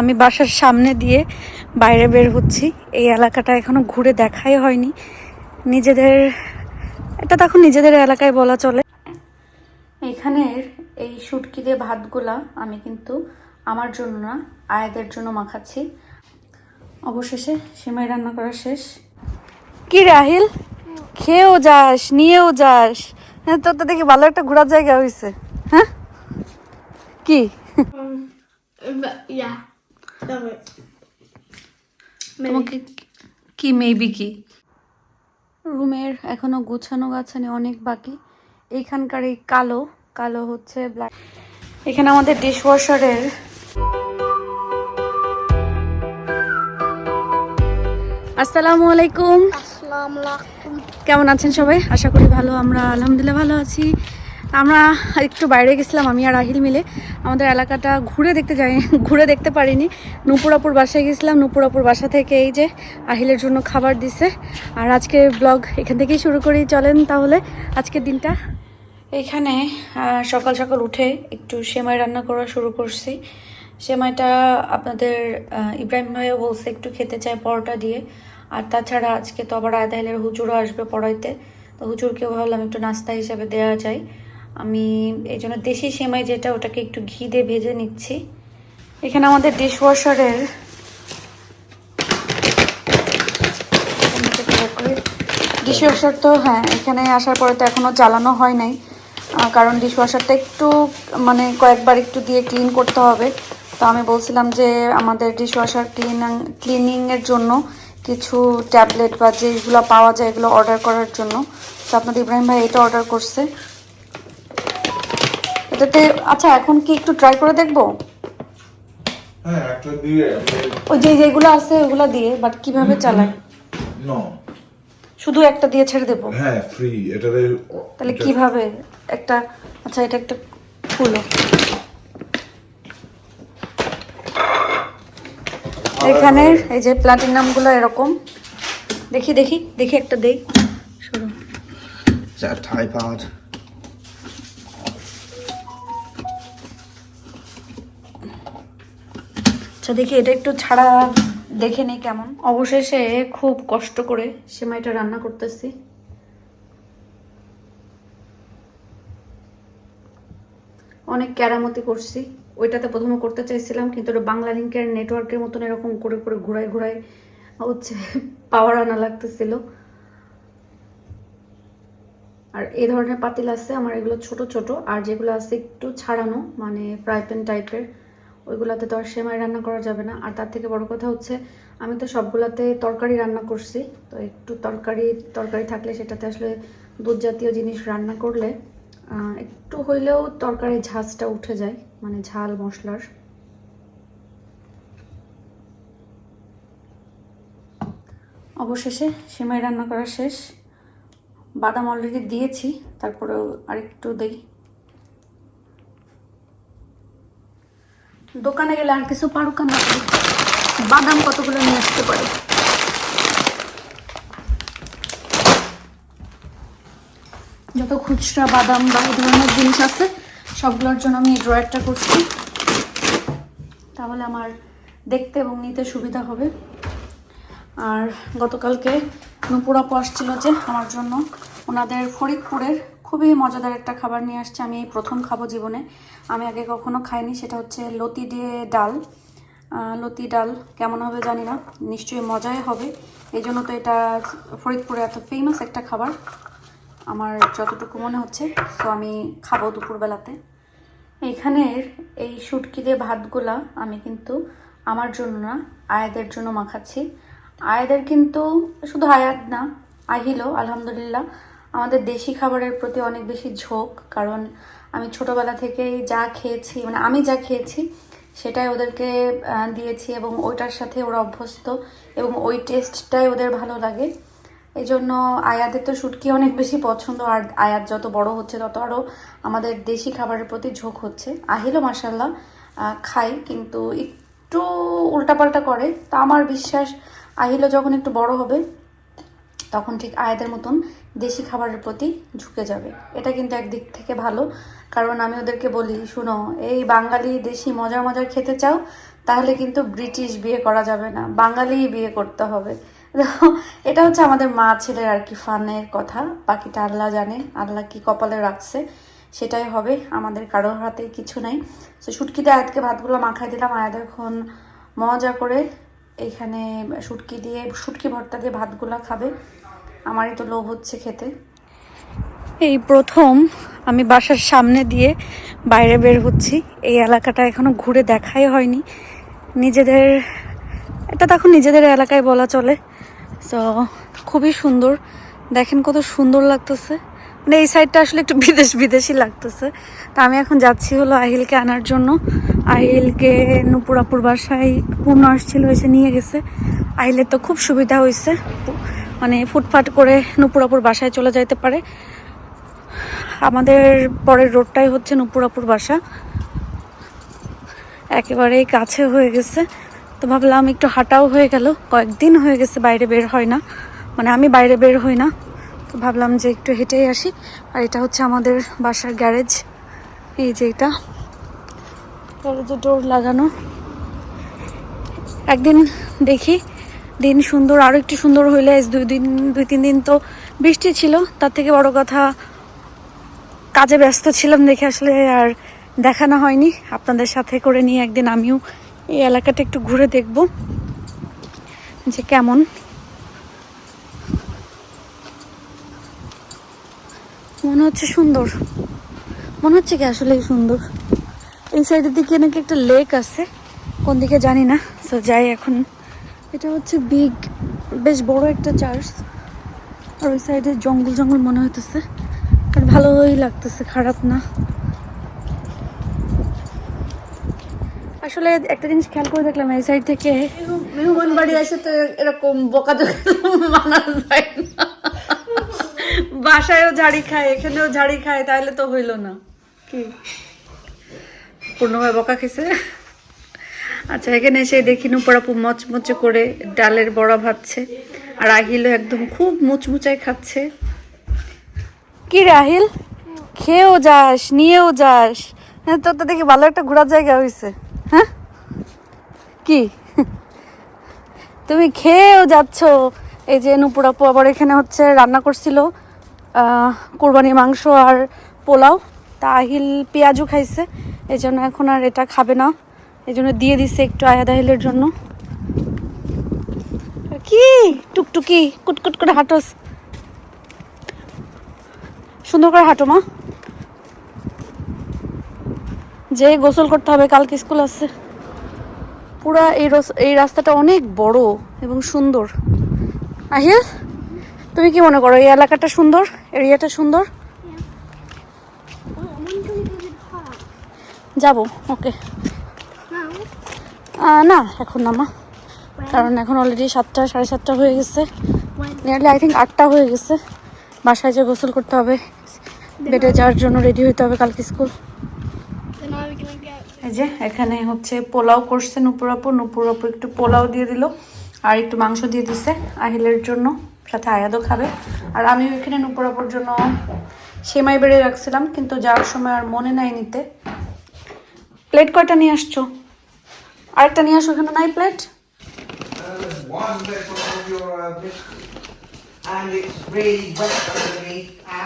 আমি বাসার সামনে দিয়ে বাইরে বের হচ্ছি। এই এলাকাটা এখনও ঘুরে দেখাই হয়নি। নিজেদের, এটা তখন নিজেদের এলাকায় বলা চলে। এখানের এই শুটকি দিয়ে ভাতগুলা আমি কিন্তু আমার জন্য না, আয়াদের জন্য মাখাচ্ছি। অবশেষে সিমাই রান্না করা শেষ। কি রাহিল খেয়েও যাস, নিয়েও যাস। হ্যাঁ তোর তো দেখি ভালো একটা ঘোরার জায়গা হয়েছে হ্যাঁ? কি. তোমাকে কি মেবি কি? রুমের এখনও গুছানো গাছানি অনেক বাকি। এইখানকার এই কালো কালো হচ্ছে ব্ল্যাক এখানে আমাদের ডিশ ওয়াশারের আসসালামু আলাইকুম। কেমন আছেন সবাই? আশা করি ভালো আমরা আলহামদুলিল্লাহ ভালো আছি। আমরা একটু বাইরে গেছিলাম, আমি আর আহিল মিলে। আমাদের এলাকাটা ঘুরে দেখতে যাই, ঘুরে দেখতে পারিনি। নুপুরাপুর বাসায় গেছিলাম, নুপুরাপুর বাসা থেকে এই যে আহিলের জন্য খাবার দিছে। আর আজকের ব্লগ এখান থেকেই শুরু করি, চলেন তাহলে আজকের দিনটা। এখানে সকাল সকাল উঠে একটু সেমাই রান্না করা শুরু করছি। সেমাইটা আপনাদের ইব্রাহিম ভাইও বলছে একটু খেতে চায় পরোটা দিয়ে। আর তাছাড়া আজকে তো আবার আয়দাইলের হুজুরও আসবে পড়াইতে। তো হুজুরকেও ভাবলাম একটু নাস্তা হিসাবে দেওয়া যায়। আমি এই জন্য দেশি সেমাই যেটা, ওটাকে একটু ঘি দিয়ে ভেজে নিচ্ছি। এখানে আমাদের ডিশ ওয়াশারের ডিশ ওয়াশার তো হ্যাঁ এখানে আসার পরে তো এখনও চালানো হয় নাই। কারণ ডিশ ওয়াশারটা একটু মানে কয়েকবার একটু দিয়ে ক্লিন করতে হবে। তো আমি বলছিলাম যে আমাদের ডিশ ওয়াশার ক্লিন ক্লিনিংয়ের জন্য কিছু ট্যাবলেট বা যেগুলো পাওয়া যায় এগুলো অর্ডার করার জন্য। তো আপনাদের ইব্রাহিম ভাই এটা অর্ডার করছে। এটাতে আচ্ছা এখন কি একটু ট্রাই করে দেখব? হ্যাঁ একটা দিয়ে ওই যে যেগুলো আছে ওগুলো দিয়ে বাট কীভাবে চালায়? নো শুধু একটা দিয়ে ছেড়ে দেবো? হ্যাঁ ফ্রি এটাতে তাহলে কীভাবে? একটা আচ্ছা এটা একটা খুলো। এখানে এই যে প্লাটিনামগুলো এরকম। দেখি দেখি দেখি একটা দেই। সরো আচ্ছা দেখি এটা একটু ছাড়া দেখে নেই কেমন। অবশেষে খুব কষ্ট করে সেমাইটা রান্না করতেছি। অনেক কেরামতি করছি। ওইটাতে প্রথমে করতে চাইছিলাম, কিন্তু ওটা বাংলা লিঙ্কের নেটওয়ার্কের মতন এরকম করে করে ঘুরাই ঘুরাই হচ্ছে পাওয়ার আনা লাগতেছিল। আর এই ধরনের পাতিল আছে, আমার এগুলো ছোট ছোট, আর যেগুলো আছে একটু ছাড়ানো মানে ফ্রাই প্যান টাইপের। ওইগুলাতে তো আর সেমাই রান্না করা যাবে না। আর তার থেকে বড় কথা হচ্ছে, আমি তো সবগুলাতে তরকারি রান্না করছি। তো একটু তরকারি তরকারি থাকলে সেটাতে আসলে দুধ জাতীয় জিনিস রান্না করলে একটু হইলেও তরকারির ঝাঁজটা উঠে যায় মানে ঝাল মশলার। অবশেষে সেমাই রান্না করা শেষ। বাদাম অলরেডি দিয়েছি, তারপরেও আরেকটু দেই। দোকানে গেলে আর কিছু পারুক না। বাদাম কতগুলো নিয়ে আসতে পারে? যত খুচরা, বাদাম বা এই ধরনের জিনিস আছে, সবগুলোর জন্য আমি ড্রয়ারটা করছি। তাহলে আমার দেখতে এবং নিতে সুবিধা হবে। আর গতকালকে নুপুর আপু আসছিল যে আমার জন্য ওনাদের ফরিদপুরের খুবই মজাদার একটা খাবার নিয়ে আসছে। আমি এই প্রথম খাব জীবনে। আমি আগে কখনো খাইনি, সেটা হচ্ছে লতি দিয়ে ডাল। লতি ডাল কেমন হবে জানি না, নিশ্চয়ই মজাই হবে। এই জন্য তো এটা ফরিদপুরে এত ফেমাস একটা খাবার, আমার যতটুকু মনে হচ্ছে। তো আমি খাব দুপুরবেলাতে। এখানের এই শুটকি দিয়ে ভাতগুলা আমি কিন্তু আমার জন্য না, আয়াদের জন্য মাখাচ্ছি। আয়াদের কিন্তু শুধু আয়াত না, আহিলও, আলহামদুলিল্লাহ। আমাদের দেশি খাবারের প্রতি অনেক বেশি ঝোঁক, কারণ আমি ছোটবেলা থেকেই যা খেয়েছি মানে আমি যা খেয়েছি সেটাই ওদেরকে দিয়েছি এবং ওইটার সাথে ওরা অভ্যস্ত এবং ওই টেস্টটাই ওদের ভালো লাগে। এই জন্য আয়াদের তো শুটকি অনেক বেশি পছন্দ, আর আয়াত যত বড় হচ্ছে তত আরও আমাদের দেশি খাবারের প্রতি ঝোঁক হচ্ছে। আহিলও মাসাল্লাহ খাই কিন্তু একটু উল্টাপাল্টা করে। তা আমার বিশ্বাস, আহিলও যখন একটু বড় হবে তখন ঠিক আয়াদের মতন দেশি খাবারের প্রতি ঝুঁকে যাবে। এটা কিন্তু একদিক থেকে ভালো। কারণ আমি ওদেরকে বলি, শুনো, এই বাঙালি দেশি মজার মজার খেতে চাও, তাহলে কিন্তু ব্রিটিশ বিয়ে করা যাবে না। বাঙালি বিয়ে করতে হবে। এটা হচ্ছে আমাদের মা ছেলের আর কি ফানের কথা। বাকিটা আল্লাহ জানে, আল্লাহ কি কপালে রাখছে, সেটাই হবে। আমাদের কারোর হাতে কিছু নাই। তো শুটকিতে আয়াতকে ভাতগুলো মাখাই দিলাম। আয়াত এখন মজা করে এইখানে শুটকি দিয়ে, শুটকি ভর্তা দিয়ে ভাতগুলো খাবে। আমারই তো লোভ হচ্ছে খেতে। এই প্রথম আমি বাসার সামনে দিয়ে বাইরে বের হচ্ছি। এই এলাকাটা এখনও ঘুরে দেখাই হয়নি। নিজেদের, এটা তখন নিজেদের এলাকায় বলা চলে। তো খুবই সুন্দর। দেখেন কত সুন্দর লাগতেছে। মানে এই সাইডটা আসলে একটু বিদেশ, বিদেশি লাগতেছে। তা আমি এখন যাচ্ছি হলো আহিলকে আনার জন্য। আহিলকে নুপুরাপুর বাসায় পূর্ণ আসছিল, এসে নিয়ে গেছে। আহিলের তো খুব সুবিধা হয়েছে। মানে ফুটফাট করে নুপুরাপুর বাসায় চলে যাইতে পারে। আমাদের পরের রোডটাই হচ্ছে নুপুরাপুর বাসা। একেবারেই কাছে হয়ে গেছে। তো ভাবলাম একটু হাঁটাও হয়ে গেল। কয়েকদিন হয়ে গেছে বাইরে বের হয় না। মানে আমি বাইরে বের হই না। তো ভাবলাম যে একটু হেঁটেই আসি। আর এটা হচ্ছে আমাদের বাসার গ্যারেজ। এই যে এটা। গ্যারেজে ডোর লাগানো। একদিন দেখি দিন সুন্দর আরও একটু সুন্দর হইলে দুই দিন, দুই তিন দিন তো বৃষ্টি ছিল। তার থেকে বড় কথা, কাজে ব্যস্ত ছিলাম দেখে আসলে আর দেখানো হয়নি। আপনাদের সাথে করে নিয়ে একদিন আমিও এই এলাকাটা একটু ঘুরে দেখব যে কেমন। মনে হচ্ছে সুন্দর। মনে হচ্ছে কি আসলেই সুন্দর। এই সাইডের দিকে নাকি একটা লেক আছে, কোন দিকে জানি না। তো যাই এখন এটা হচ্ছে বিগ বেশ বড় একটা চার্চ আর ওই সাইডে জঙ্গল জঙ্গল মনে হইতেছে। আর ভালোই লাগতেছে খারাপ না। আসলে একটা জিনিস খেয়াল করে দেখলাম এই সাইড থেকে মেহমান বাড়ি আসে তো এরকম বোকা মানা যায় না। বাসায়ও ঝাড়ি খায় এখানেও ঝাড়ি খায় তাহলে তো হইল না। কি? পূর্ণভাবে বকা খেছে আচ্ছা এখানে এসে দেখি নুপড়াপু মচমচে করে ডালের বড়া ভাজছে। আর আহিলও একদম খুব মুচমুচাই খাচ্ছে। কি রে আহিল? খেয়েও যাস নিয়েও যাস। হ্যাঁ তোর তো দেখি ভালো একটা ঘোরার জায়গা হয়েছে হ্যাঁ? কি? তুমি খেয়েও যাচ্ছ। এই যে নুপুরাপু আবার এখানে হচ্ছে রান্না করছিল আহ, কোরবানির মাংস আর পোলাও। তা আহিল পেঁয়াজও খাইছে এই জন্য এখন আর এটা খাবে না। এই জন্য দিয়ে দিছে একটু আয়াদ আহিলের জন্য। কি? টুকটুকি কুটকুট করে হাঁটোস। সুন্দর করে হাঁটো মা। যে গোসল করতে হবে কালকে স্কুল আছে। পুরা এই এই রাস্তাটা অনেক বড় এবং সুন্দর। আহিল তুমি কি মনে করো এই এলাকাটা সুন্দর? এরিয়াটা সুন্দর? Oh. যাব ওকে। না, এখন না, মা। কারণ এখন অলরেডি সাতটা, সাড়ে সাতটা হয়ে গেছে। নিয়ারলি আই থিঙ্ক আটটা হয়ে গেছে। বাসায় যে গোসল করতে হবে, বেডে যাওয়ার জন্য রেডি হতে হবে কালকে স্কুল। এই যে, এখানে হচ্ছে পোলাও করছে নুপুরাপু নুপুরাপু একটু পোলাও দিয়ে দিল আর একটু মাংস দিয়ে দিছে আহিলের জন্য, সাথে আয়াদও খাবে। আর আমিও এখানে নুপুরাপুর জন্য সেমাই বেড়ে রাখছিলাম, কিন্তু যাওয়ার সময় আর মনে নাই নিতে। প্লেট কয়টা নিয়ে আসছো? আরেকটা নিয়ে আসো এখানে নাই প্লেট।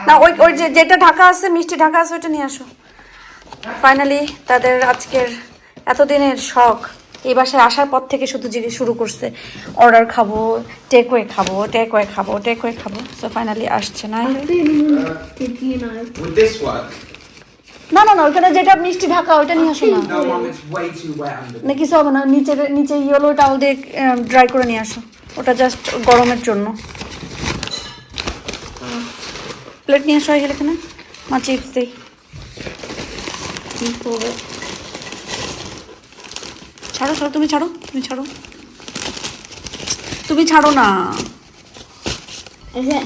না, ওই ওই যেটা ঢাকা আছে, মিষ্টি ঢাকা আছে, ওইটা নিয়ে আসো। ফাইনালি তাদের আজকের এতদিনের শখ। এই বাসায় আসার পর থেকে শুধু জিজ্ঞেস শুরু করছে, অর্ডার খাব টেকওয়ে খাব টেকওয়ে খাব টেকওয়ে খাব। তো ফাইনালি আসছে না না না না ওইখানে যেটা মিষ্টি ঢাকা ওইটা নিয়ে আসো না. না কিছু হবে না নিচে নিচে ইয়েলো টাওয়াল দিয়ে ড্রাই করে নিয়ে আসো। ওটা জাস্ট গরমের জন্য। প্লেট নিয়ে আসো এখানে এখানে। মা চিপস দিই। ছাড়ো ছাড়ো তুমি ছাড়ো তুমি ছাড়ো। তুমি ছাড়ো না। Is that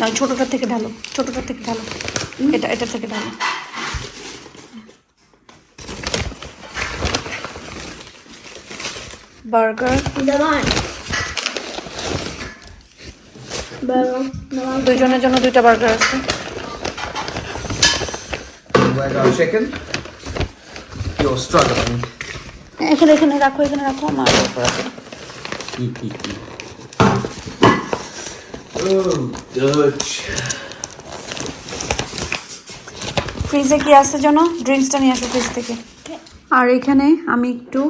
না ছোটোটার থেকে ঢালো ছোটোটার থেকে ঢালো এটা এটা থেকে ঢালো বার্গার. দুইজনের জন্য দুইটা বার্গার আছে. এখানে এখানে রাখো এখানে রাখো আমার উপর আছে। Oh, Dutch. ফ্রিজে কি আছে জানো? ড্রিঙ্কসটা নিয়ে আসো ফ্রিজ থেকে। আর এখানে আমি একটু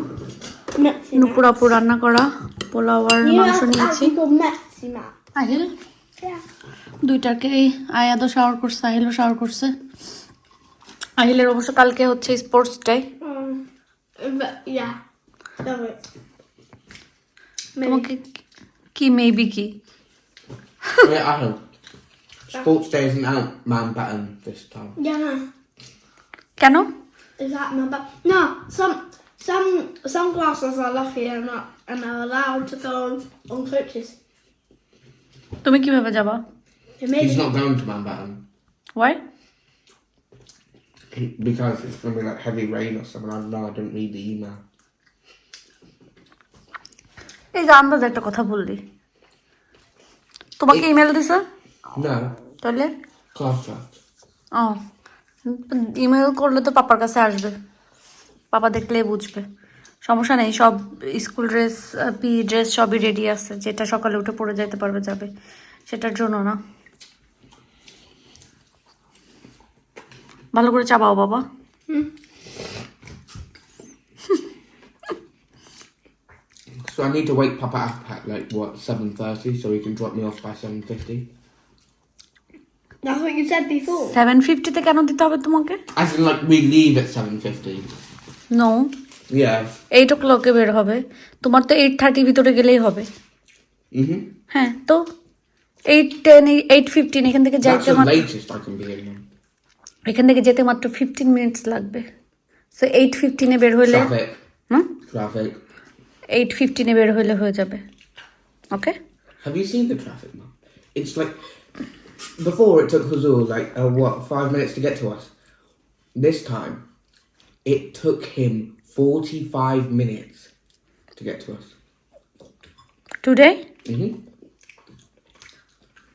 Maxi নুপুরাপু রান্না করা পোলাও আর মাংস নিয়েছি. আহিল. দুইটাকেই আয়াদও শাওয়ার করছে, আহিলও শাওয়ার করছে। আহিলের অবশ্য কালকে হচ্ছে স্পোর্টস ডে তোমাকে কি মেবি কি? Wait, I know. Sports Day isn't out Mountbatten this time. Yeah, no. কেন Is that my bad? No, some some some classes are lucky and not and are allowed to go on, on coaches. তুমি কিভাবে যাবা It made He's not going to Mountbatten why he, because it's going to be like heavy rain or something. I don't know. I didn't read the email. এই যে আন্দাজ একটা কথা বললি তোমাকে ইমেল দিছে? No, তাহলে? ও। ইমেল করলে তো পাপার কাছে আসবে। পাপা দেখলেই বুঝবে। সমস্যা নেই সব স্কুল ড্রেস পি ড্রেস সবই রেডি আছে। যেটা সকালে উঠে পরে যেতে পারবে যাবে। সেটার জন্য না। ভালো করে চাবাও বাবা। So I need to wake Papa up at like what seven thirty, so he can drop me off by seven fifty. That's what you said before. Seven ফিফটিতে কেন দিতে হবে তোমাকে As in, like we leave at seven fifty. No Yeah. Eight ও ক্লকে বের হবে তোমার তো eight থার্টির ভিতরে গেলেই হবে Mhm. হ্যাঁ তো এইট টেন এইট ফিফটিন এখান থেকে That's যাইতে the মাত্র latest I can be in. them. এখান থেকে যেতে মাত্র ফিফটিন মিনিটস লাগবে সো এইট ফিফটিনে বের হইলে Traffic. Hmm Traffic. এইট ফিফটিনে বের হইলে হয়ে যাবে okay Have you seen the traffic map? It's like before it took Huzur like uh, what five minutes to get to us. This time, it took him forty-five minutes to get to us. Today Mhm.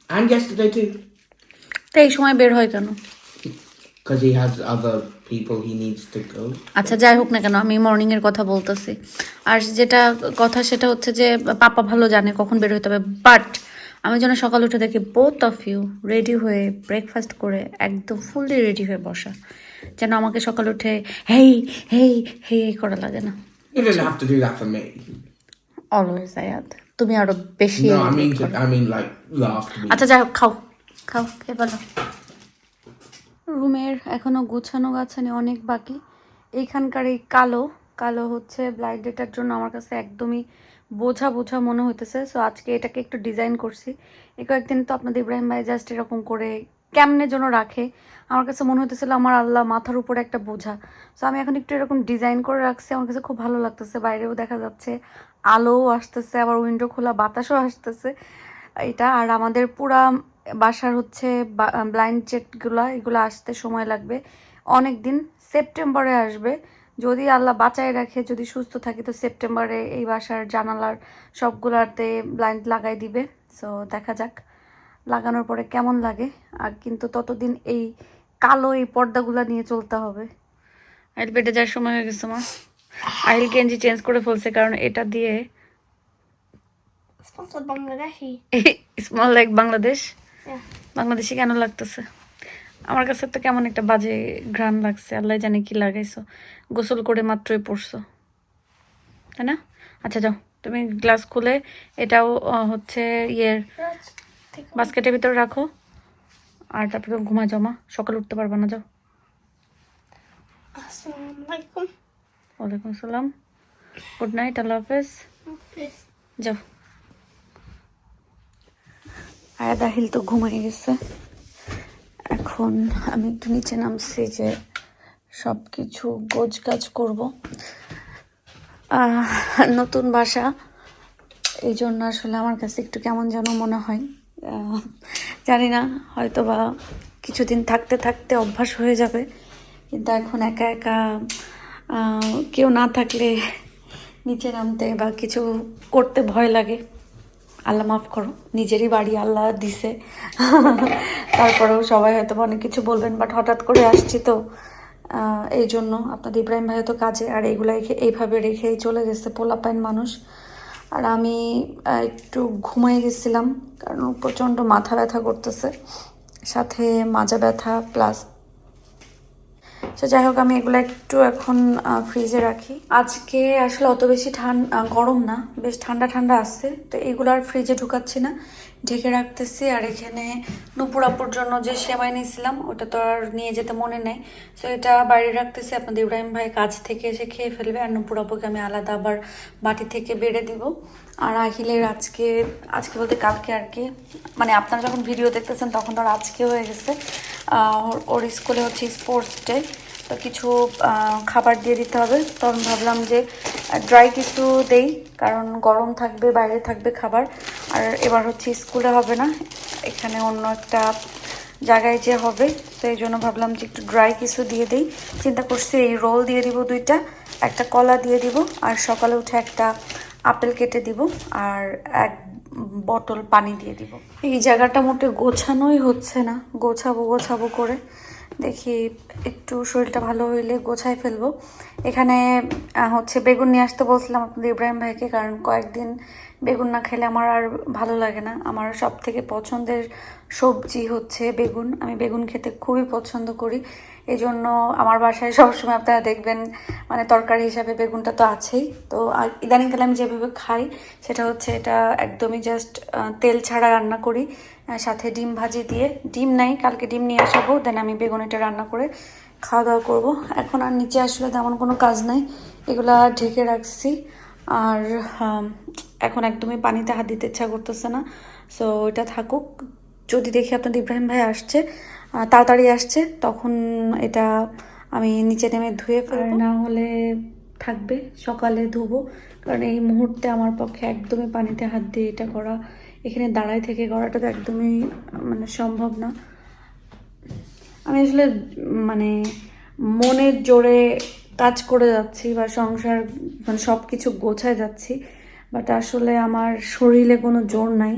And yesterday too, তো এই সময় বের হয় কেন because he has other people he needs to go. আচ্ছা যাই হোক না কেন আমি মর্নিং এর কথা বলতেছি। আর যেটা কথা সেটা হচ্ছে যে পাপা ভালো জানে কখন বের হতে হবে বাট আমি যেন সকাল উঠে দেখি বোথ অফ ইউ রেডি হয়ে ব্রেকফাস্ট করে একদম ফুললি রেডি হয়ে বসা। যেন আমাকে সকাল উঠে হেই হেই হেই হেই করা লাগে না। You didn't have to do that for me. Always Ayat. তুমি আরও বেশি. আচ্ছা যাই হোক খাও। খাও খেয়ে বলো রুমের এখনও গুছানো গাছানি অনেক বাকি। এইখানকার এই কালো কালো হচ্ছে ব্লাইট ডেটার জন্য আমার কাছে একদমই বোঝা বোঝা মনে হইতেছে। সো আজকে এটাকে একটু ডিজাইন করছি। এই কয়েকদিন তো আপনাদের ইব্রাহিম ভাই জাস্ট এরকম করে কেমনে যেন রাখে। আমার কাছে মনে হতেছিল আমার আল্লাহ মাথার উপরে একটা বোঝা। সো আমি এখন একটু এরকম ডিজাইন করে রাখছি। আমার কাছে খুব ভালো লাগতেছে। বাইরেও দেখা যাচ্ছে, আলোও আসতেছে, আবার উইন্ডো খোলা বাতাসও আসতেছে। এটা আর আমাদের পুরা বাসার হচ্ছে ব্লাইন্ড জেটগুলো এগুলো আসতে সময় লাগবে। অনেক দিন সেপ্টেম্বরে আসবে। যদি আল্লাহ বাঁচায় রাখে যদি সুস্থ থাকি তো সেপ্টেম্বরে এই বাসার জানালার সবগুলাতে ব্লাইন্ড লাগাই দিবে। সো দেখা যাক লাগানোর পরে কেমন লাগে। আর কিন্তু ততদিন এই কালো এই পর্দাগুলো নিয়ে চলতে হবে। আইল বেডে যাওয়ার সময় হয়ে গেছে আমার আইল গেঞ্জি চেঞ্জ করে ফেলছে কারণ এটা দিয়ে স্মল লাইক বাংলাদেশ. বাংলাদেশি কেন লাগতেছে? আমার কাছে তো কেমন একটা বাজে ঘ্রাণ লাগছে। আল্লাহ জানে কি লাগাইছো। গোসল করে মাত্রই পড়ছো। তাই না? আচ্ছা যাও। তুমি গ্লাস খুলে এটাও হচ্ছে ইয়ের বাস্কেটের ভিতরে রাখো। আর তারপরে ঘুমা জমা সকালে উঠতে পারবে না যাও. ওয়ালাইকুম আসসালাম। গুড নাইট আল্লাহ হাফেজ। যাও। আয়া দাহিল তো ঘুমিয়ে গেছে। এখন আমি একটু নিচে নামছি যে সব কিছু গোছ গাছ করব নতুন বাসা। এই জন্য আসলে আমার কাছে একটু কেমন যেন মনে হয়। জানি না হয়তো বা কিছুদিন থাকতে থাকতে অভ্যাস হয়ে যাবে। কিন্তু এখন একা একা কেউ না থাকলে নিচে নামতে বা কিছু করতে ভয় লাগে। আল্লাহ মাফ করো, নিজেরই বাড়ি আল্লাহ দিছে। তারপরেও সবাই হয়তো অনেক কিছু বলবেন বাট হঠাৎ করে আসছি তো। এই জন্য আপনাদের ইব্রাহিম ভাই তো কাজে, আর এগুলো এইভাবে রেখেই চলে গেছে পোলাপাইন মানুষ। আর আমি একটু ঘুমাই গেছিলাম, কারণ প্রচণ্ড মাথা ব্যথা করতেছে। সাথে মাজা ব্যথা প্লাস তো যাই হোক, আমি এগুলো একটু এখন ফ্রিজে রাখি। আজকে আসলে অত বেশি ঠান্ডা গরম না, বেশ ঠান্ডা ঠান্ডা আসছে তো এগুলো আর ফ্রিজে ঢুকাচ্ছি না। ঢেকে রাখতেছি, আর এখানে নুপুর আপুর জন্য যে সেমাই নিয়েছিলাম, ওটা তো আর নিয়ে যেতে মনে নেই। সো এটা বাইরে রাখতেছি, আপনাদের ইব্রাহিম ভাই কাজ থেকে এসে খেয়ে ফেলবে, আর নুপুর আপুকে আমি আলাদা আবার বাটি থেকে বেড়ে দিব। আর আহিলের আজকে আজকে বলতে কালকে আর কি মানে আপনারা যখন ভিডিও দেখতেছেন, তখন তো আর আজকে হয়ে গেছে। ওর স্কুলে হচ্ছে স্পোর্টস ডে কিছু খাবার দিয়ে দিতে হবে। তখন ভাবলাম যে ড্রাই কিছু দেই, কারণ গরম থাকবে, বাইরে থাকবে খাবার। আর এবার হচ্ছে স্কুলে হবে না, এখানে অন্য একটা জায়গায় যে হবে। তো এই জন্য ভাবলাম যে একটু ড্রাই কিছু দিয়ে দিই। চিন্তা করছি এই রোল দিয়ে দিব দুইটা, একটা কলা দিয়ে দিব, আর সকালে উঠে একটা আপেল কেটে দিব, আর এক বটল পানি দিয়ে দিব। এই জায়গাটা মোটে গোছানোই হচ্ছে না, গোছাবো গোছাবো করে। দেখি একটু শরীরটা ভালো হইলে গোছায় ফেলব। এখানে হচ্ছে বেগুন নিয়ে আসতে বলছিলাম আপনাদের ইব্রাহিম ভাইকে, কারণ কয়েকদিন বেগুন না খেলে আমার আর ভালো লাগে না। আমার সব থেকে পছন্দের সবজি হচ্ছে বেগুন। আমি বেগুন খেতে খুবই পছন্দ করি। এই জন্য আমার বাসায় সবসময় আপনারা দেখবেন মানে তরকারি হিসাবে বেগুনটা তো আছেই। তো ইদানিংকালে আমি যেভাবে খাই, সেটা হচ্ছে এটা একদমই জাস্ট তেল ছাড়া রান্না করি। সাথে ডিম ভাজি দিয়ে। ডিম নাই, কালকে ডিম নিয়ে আসাবো দেন আমি বেগুন এটা রান্না করে খাওয়া দাওয়া করব। এখন আর নিচে আসলে তেমন কোনো কাজ নাই। এগুলা ঢেকে রাখছি। আর এখন একদমই পানিতে হাত দিতে ইচ্ছা করতেছে না। সো এটা থাকুক। যদি দেখি আপনাদের ইব্রাহিম ভাই আসছে তাড়াতাড়ি আসছে তখন এটা আমি নিচে নেমে ধুয়ে ফেলব। না হলে থাকবে সকালে ধুবো কারণ এই মুহূর্তে আমার পক্ষে একদমই পানিতে হাত দিয়ে এটা করা এখানে দাঁড়ায় থেকে করাটা তো একদমই মানে সম্ভব না। আমি আসলে মানে মনের জোরে কাজ করে যাচ্ছি বা সংসার মানে সব কিছু গোছায় যাচ্ছি বাট আসলে আমার শরীরে কোনো জোর নাই।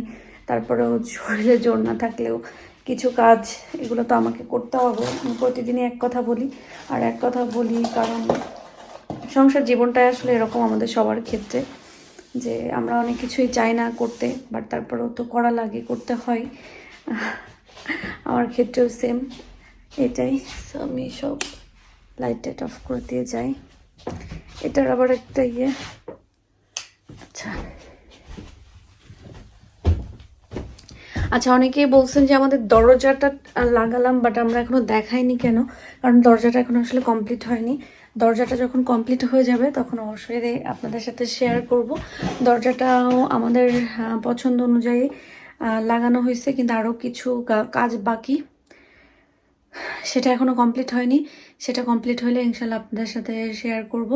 তারপরেও শরীরে জোর না থাকলেও কিছু কাজ, এগুলো তো আমাকে করতে হবে। আমি প্রতিদিনই এক কথা বলি, আর এক কথা বলি কারণ সংসার জীবনটাই আসলে এরকম আমাদের সবার ক্ষেত্রে, যে আমরা অনেক কিছুই চাই না করতে বাট তারপরেও তো করা লাগে, করতে হয়। আমার ক্ষেত্রেও সেম এটাই। আমি সব লাইট টাইট অফ করে দিয়ে যাই। এটার আবার একটা ইয়ে আচ্ছা। আচ্ছা অনেকেই বলছেন যে আমাদের দরজাটা লাগালাম বাট আমরা এখনও দেখাইনি কেন? কারণ দরজাটা এখন আসলে কমপ্লিট হয়নি। দরজাটা যখন কমপ্লিট হয়ে যাবে, তখন অবশ্যই আপনাদের সাথে শেয়ার করব। দরজাটাও আমাদের পছন্দ অনুযায়ী লাগানো হয়েছে, কিন্তু আরও কিছু কাজ বাকি। সেটা এখনও কমপ্লিট হয়নি। সেটা কমপ্লিট হলে ইনশাল্লাহ আপনাদের সাথে শেয়ার করব।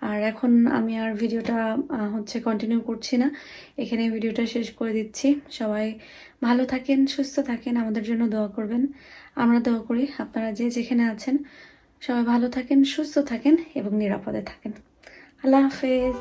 আর এখন আমি আর ভিডিওটা হচ্ছে কন্টিনিউ করছি না। এখানে ভিডিওটা শেষ করে দিচ্ছি। সবাই ভালো থাকেন, সুস্থ থাকেন, আমাদের জন্য দোয়া করবেন। আমরা দোয়া করি আপনারা যে যেখানে আছেন, সবাই ভালো থাকেন, সুস্থ থাকেন এবং নিরাপদে থাকেন। আল্লাহ হাফেজ।